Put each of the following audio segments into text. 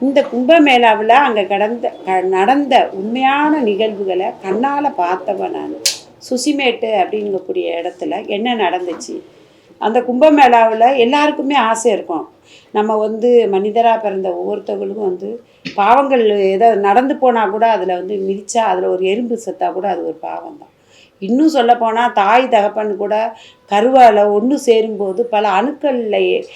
இந்த கும்பமேளாவில் அங்கே கடந்த க- நடந்த உண்மையான நிகழ்வுகளை கண்ணால் பார்த்தவன் நான். சுசிமேட்டு அப்படிங்கக்கூடிய இடத்துல என்ன நடந்துச்சு? அந்த கும்பமேளாவில் எல்லாருக்குமே ஆசை இருக்கும். நம்ம வந்து மனிதராக பிறந்த ஒவ்வொருத்தவங்களுக்கும் வந்து பாவங்கள் ஏதோ நடந்து போனால் கூட அதில் வந்து மிதித்தா அதில் ஒரு எறும்பு செத்தா கூட அது ஒரு பாவம் தான் இன்னும் சொல்லப்போனால் தாய் தகப்பன் கூட கருவால் ஒன்று சேரும்போது பல அணுக்களில்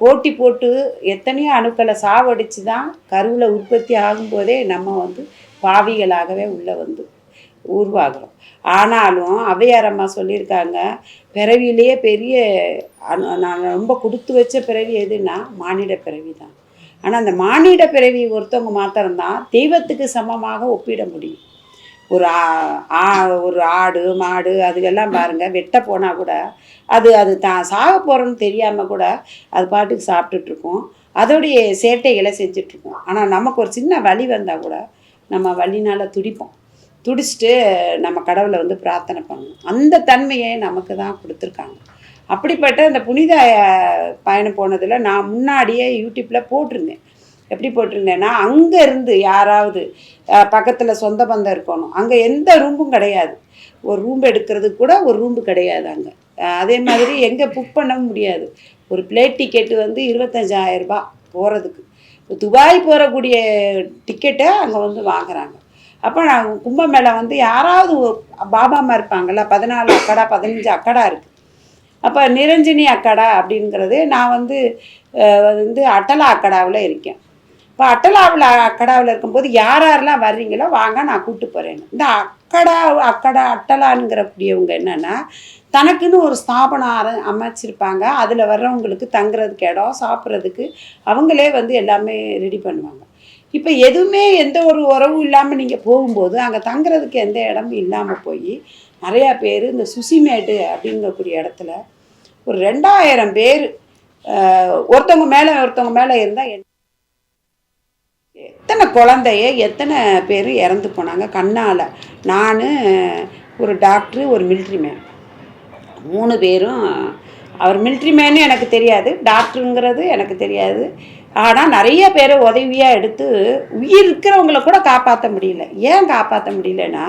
போட்டி போட்டு எத்தனையோ அணுக்களை சாவடிச்சு தான் கருவில் உற்பத்தி ஆகும்போதே நம்ம வந்து பாவிகளாகவே உள்ளே வந்து உருவாகிறோம். ஆனாலும் ஔவையார் அம்மா சொல்லியிருக்காங்க பிறவியிலேயே பெரிய நான் ரொம்ப கொடுத்து வச்ச பிறவி எதுன்னா மானிட பிறவி தான். ஆனால் அந்த மானிட பிறவி ஒருத்தவங்க மாத்திரம்தான் தெய்வத்துக்கு சமமாக ஒப்பிட முடியும். ஒரு ஆ- ஒரு ஆடு மாடு அதுக்கெல்லாம் பாருங்கள் வெட்ட போனால் கூட அது அது தான் சாக போகிறோன்னு தெரியாமல் கூட அது பாட்டுக்கு சாப்பிட்டுட்ருக்கோம். அதோடைய சேட்டைகளை செஞ்சிட்ருக்கோம். ஆனால் நமக்கு ஒரு சின்ன வலி வந்தால் கூட நம்ம வலினால் துடிப்போம். துடிச்சிட்டு நம்ம கடவுளை வந்து பிரார்த்தனை பண்ணணும். அந்த தன்மையை நமக்கு தான் கொடுத்துருக்காங்க. அப்படிப்பட்ட அந்த புனித பயணம் போனதில் நான் முன்னாடியே யூடியூப்பில் போட்டிருந்தேன். எப்படி போட்டிருந்தேன்னா அங்கே இருந்து யாராவது பக்கத்தில் சொந்த பந்தம் இருக்கணும். அங்கே எந்த ரூம்பும் கிடையாது. ஒரு ரூம் எடுக்கிறதுக்கு கூட ஒரு ரூம்பு கிடையாது அங்கே. அதே மாதிரி எங்கே புக் பண்ண முடியாது. ஒரு பிளேட் டிக்கெட்டு வந்து இருபத்தஞ்சாயிரம் போகிறதுக்கு இப்போ துபாய் போகக்கூடிய டிக்கெட்டை அங்கே வந்து வாங்குறாங்க. அப்போ நான் கும்பமேளா வந்து யாராவது பாபா பாபாமா இருப்பாங்கல்ல பதினாலு அக்கடா பதினஞ்சு அக்கடா இருக்குது அப்போ நிரஞ்சினி அக்கடா அப்படிங்கிறது நான் வந்து வந்து அட்டலா அக்கடாவில் இருக்கேன். இப்போ அட்டலாவில் அக்கடாவில் இருக்கும்போது யார் யாரெல்லாம் வர்றீங்களோ வாங்க நான் கூப்பிட்டு போகிறேன் இந்த அக்கடா அக்கடா அட்டலான்ங்கிறக்கூடியவங்க என்னென்னா தனக்குன்னு ஒரு ஸ்தாபனம் அமைச்சிருப்பாங்க. அதில் வர்றவங்களுக்கு தங்குறதுக்கு இடம் சாப்பிட்றதுக்கு அவங்களே வந்து எல்லாமே ரெடி பண்ணுவாங்க. இப்போ எதுவுமே எந்த ஒரு உறவும் இல்லாமல் நீங்கள் போகும்போது அங்கே தங்குறதுக்கு எந்த இடமும் இல்லாமல் போய் நிறையா பேர் இந்த சுசிமேடு அப்படிங்கக்கூடிய இடத்துல ஒரு ரெண்டாயிரம் பேர் ஒருத்தவங்க மேலே ஒருத்தவங்க மேலே இருந்தால் எத்தனை குழந்தைய எத்தனை பேர் இறந்து போனாங்க? கண்ணால். நான் ஒரு டாக்டரு ஒரு மிலிட்ரி மேன் மூணு பேரும் அவர் மிலிட்ரி மேனு எனக்கு தெரியாது. டாக்டருங்கிறது எனக்கு தெரியாது. ஆனால் நிறைய பேரை உதவியாக எடுத்து உயிர் இருக்கிறவங்கள கூட காப்பாற்ற முடியல. ஏன் காப்பாற்ற முடியலன்னா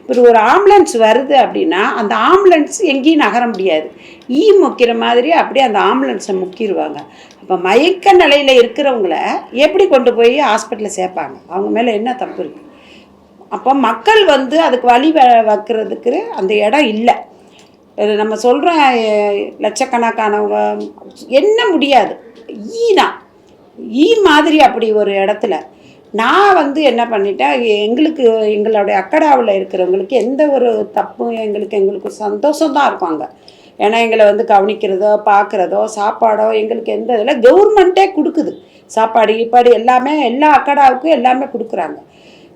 இப்போ ஒரு ஆம்புலன்ஸ் வருது அப்படின்னா அந்த ஆம்புலன்ஸ் எங்கேயும் நகர முடியாது. ஈ முக்கிற மாதிரி அப்படியே அந்த ஆம்புலன்ஸை முக்கிடுவாங்க அப்போ மயக்க நிலையில் இருக்கிறவங்கள எப்படி கொண்டு போய் ஹாஸ்பிட்டலில் சேர்ப்பாங்க? அவங்க மேலே என்ன தப்பு இருக்குது அப்போ மக்கள் வந்து அதுக்கு வழி வ- வைக்கிறதுக்கு அந்த இடம் இல்லை. நம்ம சொல்கிற லட்சக்கணக்கானவங்க என்ன முடியாது. ஈ தான். ஈ மாதிரி அப்படி ஒரு இடத்துல. நான் வந்து என்ன பண்ணிட்டேன் எங்களுக்கு எங்களுடைய அக்கடாவில் இருக்கிறவங்களுக்கு எந்த ஒரு தப்பும் எங்களுக்கு எங்களுக்கு சந்தோஷம் தான் இருப்பாங்க. ஏன்னா எங்களை வந்து கவனிக்கிறதோ பார்க்குறதோ சாப்பாடோ எங்களுக்கு எந்த இதில் கவர்மெண்ட்டே கொடுக்குது. சாப்பாடு கீப்பாடு எல்லாமே எல்லா அக்கடாவுக்கும் எல்லாமே கொடுக்குறாங்க.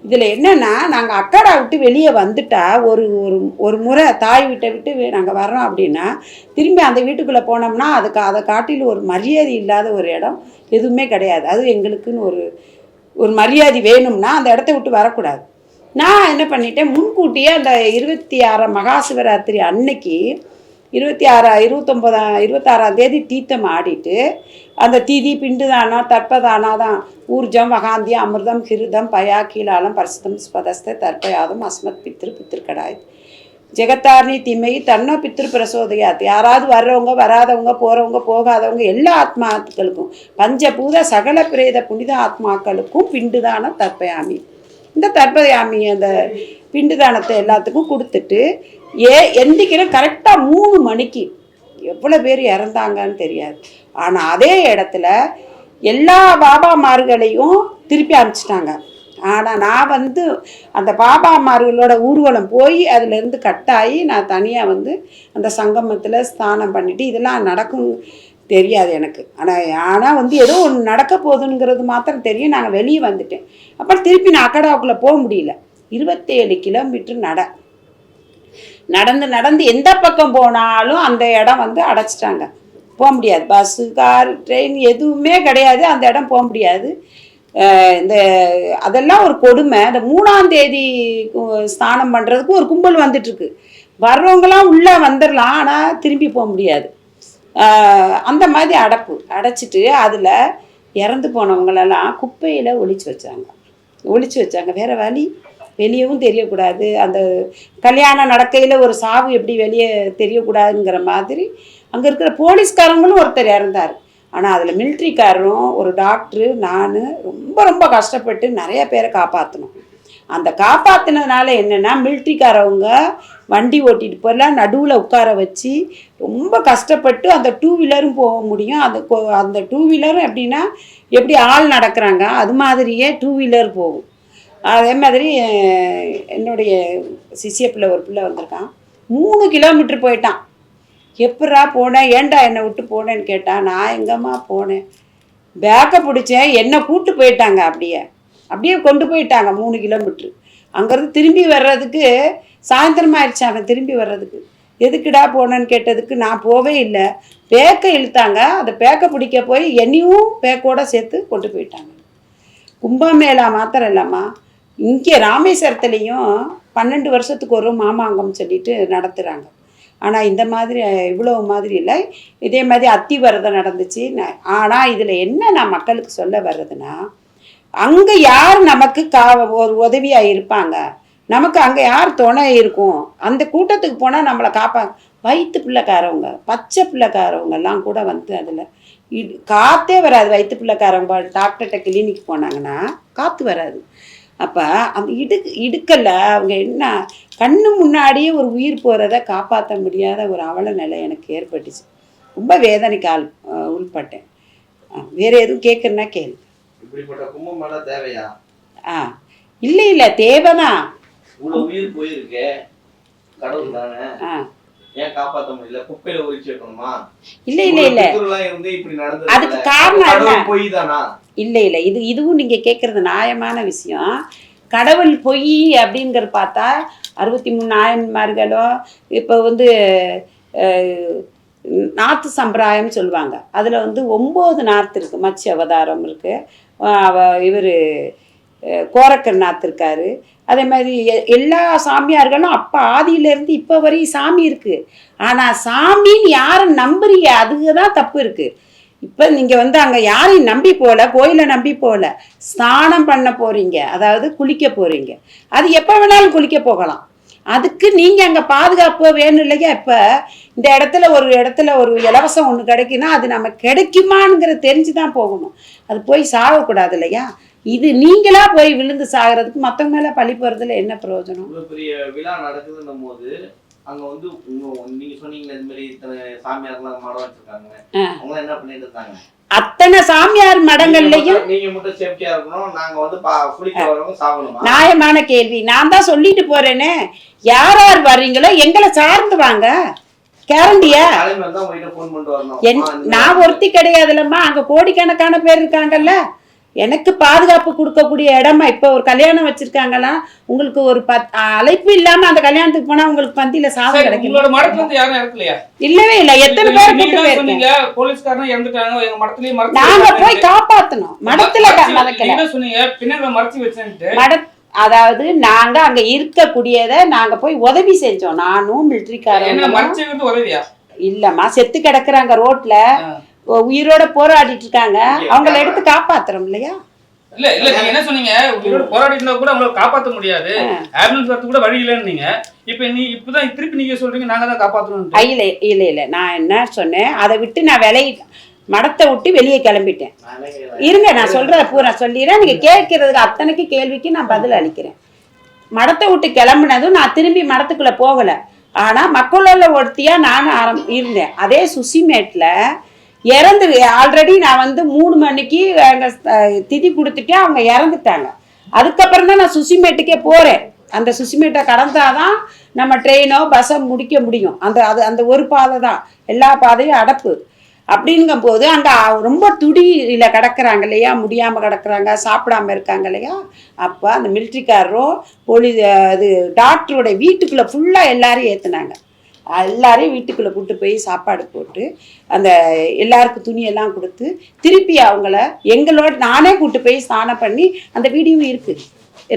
இதில் என்னென்னா நாங்கள் அக்கடா விட்டு வெளியே வந்துட்டா ஒரு ஒரு ஒரு முறை தாய் வீட்டை விட்டு நாங்கள் வர்றோம் அப்படின்னா திரும்பி அந்த வீட்டுக்குள்ளே போனோம்னா அதுக்கு அதை காட்டிலும் ஒரு மரியாதை இல்லாத ஒரு இடம் எதுவுமே கிடையாது. அது எங்களுக்குன்னு ஒரு ஒரு மரியாதை வேணும்னா அந்த இடத்த விட்டு வரக்கூடாது. நான் என்ன பண்ணிட்டேன் முன்கூட்டியே அந்த இருபத்தி ஆறாம் மகா சிவராத்திரி அன்னைக்கு இருபத்தி ஆறா இருபத்தொம்பதா இருபத்தாறாம் தேதி தீர்த்தம் ஆடிட்டு அந்த திதி பிண்டுதானா தர்ப்பதானம் தான். ஊர்ஜம் வகாந்தி அமிர்தம் ஹிருதம் பயா கீழாலம் பரிசுதம் ஸ்பதஸ்த தர்ப்பயாதம் அஸ்மத் பித்ரு பித்திருக்கடாய். ஜெகத்தார்னி திம்மை தன்னோ பித்ரு பிரசோதையாத். யாராவது வர்றவங்க வராதவங்க போகிறவங்க போகாதவங்க எல்லா ஆத்மாக்களுக்கும் பஞ்சபூத சகல பிரேத புனித ஆத்மாக்களுக்கும் பிண்டுதானம் தர்ப்பயாமி. இந்த தர்பயாமி அந்த பிண்டுதானத்தை எல்லாத்துக்கும் கொடுத்துட்டு ஏ எந்திக்கிற கரெக்டாக மூணு மணிக்கு. எவ்வளோ பேர் இறந்தாங்கன்னு தெரியாது. ஆனால் அதே இடத்துல எல்லா பாபாமார்களையும் திருப்பி அனுப்பிச்சிட்டாங்க. ஆனால் நான் வந்து அந்த பாபாமார்களோட ஊர்வலம் போய் அதுலேருந்து கட்டாகி நான் தனியாக வந்து அந்த சங்கமத்தில் ஸ்தானம் பண்ணிவிட்டு இதெல்லாம் நடக்கும் தெரியாது எனக்கு. ஆனால் ஆனால் வந்து ஏதோ ஒன்று நடக்க போகுதுங்கிறது மாத்திரம் தெரியும். நாங்கள் வெளியே வந்துட்டேன். அப்புறம் திருப்பி நான் அக்கடாவுக்குள்ளே போக முடியல. இருபத்தேழு கிலோமீட்டர் நட. நடந்து நடந்து எந்த பக்கம் போனாலும் அந்த இடம் வந்து அடைச்சிட்டாங்க. போக முடியாது. பஸ்ஸு கார் ட்ரெயின் எதுவுமே கிடையாது. அந்த இடம் போக முடியாது. இந்த அதெல்லாம் ஒரு கொடுமை. இந்த மூணாம் தேதி ஸ்நானம் பண்ணுறதுக்கு ஒரு கும்பல் வந்துட்டுருக்கு. வர்றவங்களாம் உள்ளே வந்துடலாம் ஆனால் திரும்பி போக முடியாது. அந்த மாதிரி அடைப்பு அடைச்சிட்டு அதில் இறந்து போனவங்களெல்லாம் குப்பையில் ஒழிச்சு வச்சாங்க. ஒழிச்சு வச்சாங்க. வேறு வழி வெளியவும் தெரியக்கூடாது. அந்த கல்யாணம் நடக்கையில் ஒரு சாவு எப்படி வெளியே தெரியக்கூடாதுங்கிற மாதிரி அங்கே இருக்கிற போலீஸ்காரங்களும் ஒருத்தர் இறந்தார். ஆனால் அதில் மிலிட்ரிக்காரரும் ஒரு டாக்டரு நான் ரொம்ப ரொம்ப கஷ்டப்பட்டு நிறைய பேரை காப்பாற்றணும் அந்த காப்பாற்றினதுனால என்னென்னா மிலிட்ரிக்காரவங்க வண்டி ஓட்டிட்டு போகலாம் நடுவில் உட்கார வச்சு ரொம்ப கஷ்டப்பட்டு அந்த டூ வீலரும் போக முடியும். அந்த அந்த டூ வீலரும் எப்படின்னா எப்படி ஆள் நடக்கிறாங்க அது மாதிரியே டூ வீலர் போகும். அதே மாதிரி என்னுடைய சிசிய பிள்ளை ஒரு பிள்ளை வந்திருக்கான். மூணு கிலோமீட்டர் போயிட்டான். எப்பட்றா போனேன்? ஏன்டா என்னை விட்டு போனேன்னு கேட்டான் நான் எங்கம்மா போனேன்? பேக்கை பிடிச்சேன் என்னை கூட்டு போயிட்டாங்க அப்படியே. அப்படியே கொண்டு போயிட்டாங்க மூணு கிலோமீட்ரு அங்கேருந்து திரும்பி வர்றதுக்கு சாயந்தரம் ஆயிடுச்சு அவன் திரும்பி வர்றதுக்கு. எதுக்குடா போனேன்னு கேட்டதுக்கு நான் போவே இல்லை. பேக்கை இழுத்தாங்க. அந்த பேக்கை பிடிக்க போய் என்னையும் பேக்கோட சேர்த்து கொண்டு போயிட்டாங்க. கும்பமேளா மாத்திரம் இல்லாமா இங்கே ராமேஸ்வரத்துலேயும் பன்னெண்டு வருஷத்துக்கு ஒரு மாமாங்கம் சொல்லிட்டு நடத்துகிறாங்க ஆனால் இந்த மாதிரி இவ்வளோ மாதிரி இல்லை. இதே மாதிரி அத்தி வரதம் நடந்துச்சு. ஆனால் இதில் என்ன நான் மக்களுக்கு சொல்ல வர்றதுன்னா அங்கே யார் நமக்கு கா ஒரு உதவியாக இருப்பாங்க? நமக்கு அங்கே யார் துணை இருக்கும்? அந்த கூட்டத்துக்கு போனால் நம்மளை காப்பாங்க வயிற்று பிள்ளைக்காரவங்க பச்சை பிள்ளைக்காரவங்க எல்லாம் கூட வந்து அதில் இடு காற்றே வராது. வயிற்று பிள்ளைக்காரவங்க டாக்டர்கிட்ட கிளினிக் போனாங்கன்னா காற்று வராது. அப்போ அந்த இடு இடுக்கல்ல அவங்க என்ன கண்ணு முன்னாடியே ஒரு உயிர் போகிறத காப்பாற்ற முடியாத ஒரு அவல நிலை எனக்கு ஏற்பட்டுச்சு. ரொம்ப வேதனைக்கு ஆள் அஹ் உள்பட்டேன் வேற எதுவும் கேட்குறேன்னா கேளு. இப்படிப்பட்ட கும்பமேளா தேவையா? ஆ இல்லை இல்லை தேவைதான். இவ்வளவு உயிர் போயிருக்கு. கடவுள் தானே. ஏன் காப்பாத்த முடியல? குப்பையில ஒழிச்சு வைக்கணுமா? இல்லை இல்லை இல்லை. இருந்து இப்படி நடந்தது அதுக்கு காரணம் என்ன? பொய் தானா இல்லை இல்லை. இது இதுவும் நீங்கள் கேட்குறது நியாயமான விஷயம். கடவுள் பொய் அப்படிங்கிற பார்த்தா அறுபத்தி மூணு நாயன்மார்களோ இப்போ வந்து நாத்து சம்பிரதாயம் சொல்லுவாங்க. அதில் வந்து ஒம்பது நாத்து இருக்குது மச்சி அவதாரம் இருக்குது இவர் கோரக்கர் நாத்து இருக்காரு. அதே மாதிரி எ- எல்லா சாமியார்களும் அப்போ ஆதியிலேருந்து இப்போ வரையும் சாமி இருக்குது ஆனால் சாமின்னு யாரை நம்புறீங்க? அதுக்கு தான் தப்பு இருக்குது இப்போ நீங்கள் வந்து அங்கே யாரையும் நம்பி போகல கோயிலை நம்பி போகல ஸ்நானம் பண்ண போகிறீங்க அதாவது குளிக்க போகிறீங்க அது எப்போ வேணாலும் குளிக்க போகலாம். அதுக்கு நீங்கள் அங்கே பாதுகாப்பு வேணும் இல்லையா? இப்போ இந்த இடத்துல ஒரு இடத்துல ஒரு இலவசம் ஒன்று கிடைக்குன்னா அது நம்ம கிடைக்குமாங்கிற தெரிஞ்சு தான் போகணும். அது போய் சாகக்கூடாது இல்லையா? இது நீங்களா போய் விழுந்து சாகிறதுக்கு மற்றவங்க மேலே பழி போகிறதுல என்ன பிரயோஜனம்? இவ்வளவு பெரிய விழா நடக்குதுன்னும் போது அங்க வந்து நீங்க சொன்னீங்களே இந்த மாதிரி இத்தனை சாமியார்லாம் மடம் வச்சிருக்காங்க. அவங்க என்ன பண்ணிட்டு இருக்காங்க? அத்தனை சாமியார் மடங்கள்லையும் நீங்க மட்டும்- சேஃப்டியா இருக்கணும் நாங்க வந்து குளிக்க வரவங்க சாகணுமா? நியாயமான கேள்வி. நான் தான் சொல்லிட்டு போறேனே. யார் யார் வர்றீங்களோ எங்களை சார்ந்து வாங்க. கேரண்டியா? நான் ஒருத்தி கிடையாதுல்லம்மா அங்க கோடிக்கணக்கான பேர் இருக்காங்கல்ல. எனக்கு பாதுகாப்பு கொடுக்கக்கூடிய இடமா இப்போ ஒரு கல்யாணம் வச்சிருக்காங்களா உங்களுக்கு ஒரு பத் அழைப்பு இல்லாம அந்த கல்யாணத்துக்கு போனா உங்களுக்கு பந்தியில சரி, கிடைக்கும்? உங்களோட மடத்துல இருந்து யாரும் இறக்கலையா? இல்லவே இல்லை. எத்தனை பேர் நீங்க கூட்டு தான் போயிருக்கேன் சொன்னீங்க போலீஸ்காரங்க இறந்துட்டாங்க எங்க மடத்துலயே மறைச்சு நாங்க வச்சாங்க. போய் காப்பாத்தணும். மடத்துல சொன்னீங்க பின்னாடி மறைச்சு மட அதாவது நாங்க அங்க இருக்கக்கூடியதை நாங்க போய் உதவி செஞ்சோம். நானும் உதவியா? இல்லம்மா செத்து கிடக்குறாங்க ரோட்ல. உயிரோட போராடிட்டு இருக்காங்க. அவங்கள எடுத்து காப்பாத்துறோம் இல்லையா? இல்ல இல்ல நீங்க என்ன சொன்னீங்க? உயிரோட போராடி இருந்தா கூட அவங்கள காப்பாத்த முடியாது. ஆம்புலன்ஸ் வரது கூட வழி இல்லைன்னு நீங்க. இப்ப நீ இப்பதான் திருப்பி நீங்க சொல்றீங்க நாங்க தான் காப்பாத்தணும் இல்ல இல்ல இல்ல. நான் என்ன சொன்னேன்? அதை விட்டு நான் விலகி மடத்தை விட்டு வெளியே கிளம்பிட்டேன். இருங்க நான் சொல்றத பூரா சொல்லிடுறேன். நீங்க கேட்கறதுக்கு அத்தனைக்கு கேள்விக்கு நான் பதில் அளிக்கிறேன். மடத்தை விட்டு கிளம்புனதும் நான் திரும்பி மடத்துக்குள்ள போகல. ஆனா மக்களோட ஒருத்தியா நான் ஆரம் இருந்தேன். அதே சுசிமேட்ல இறந்து ஆல்ரெடி நான் வந்து மூணு மணிக்கு அங்க திதி கொடுத்துட்டேன் அவங்க இறந்துட்டாங்க. அதுக்கப்புறம் தான் நான் சுசிமேட்டுக்கே போகிறேன் அந்த சுசிமேட்டை கடந்தாதான் நம்ம ட்ரெயினோ பஸ்ஸோ முடிக்க முடியும். அந்த அது அந்த ஒரு பாதை தான் எல்லா பாதையும் அடப்பு. அப்படிங்கும் போது அந்த ரொம்ப துடியில் கிடக்குறாங்க இல்லையா? முடியாமல் கிடக்குறாங்க சாப்பிடாம இருக்காங்க இல்லையா? அப்போ அந்த மிலிட்ரிக்காரரும் போலீஸ் அது டாக்டரோட வீட்டுக்குள்ளே ஃபுல்லாக எல்லாரும் ஏற்றுனாங்க எல்லாரையும் வீட்டுக்குள்ளே கூட்டு போய் சாப்பாடு போட்டு அந்த எல்லாருக்கும் துணியெல்லாம் கொடுத்து திருப்பி அவங்கள எங்களோட நானே கூட்டு போய் ஸ்நானம் பண்ணி அந்த வீடியும் இருக்குது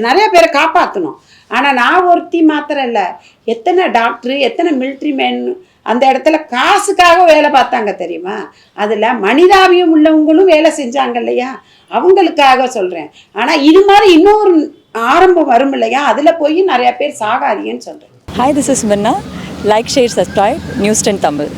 நிறைய பேரை காப்பாற்றணும் ஆனால் நான் ஒருத்தி மாத்திரம் இல்லை. எத்தனை டாக்டரு எத்தனை மிலிட்ரி மேன் அந்த இடத்துல காசுக்காக வேலை பார்த்தாங்க தெரியுமா? அதில் மனிதாபியம் உள்ளவங்களும் வேலை செஞ்சாங்க இல்லையா? அவங்களுக்காக சொல்கிறேன் ஆனால் இது மாதிரி இன்னொரு ஆரம்பம் வரும் இல்லையா? அதில் போய் நிறையா பேர் சாகாதீங்கன்னு சொல்கிறேன் hi this is Minna. Like share subscribe news ten Tamil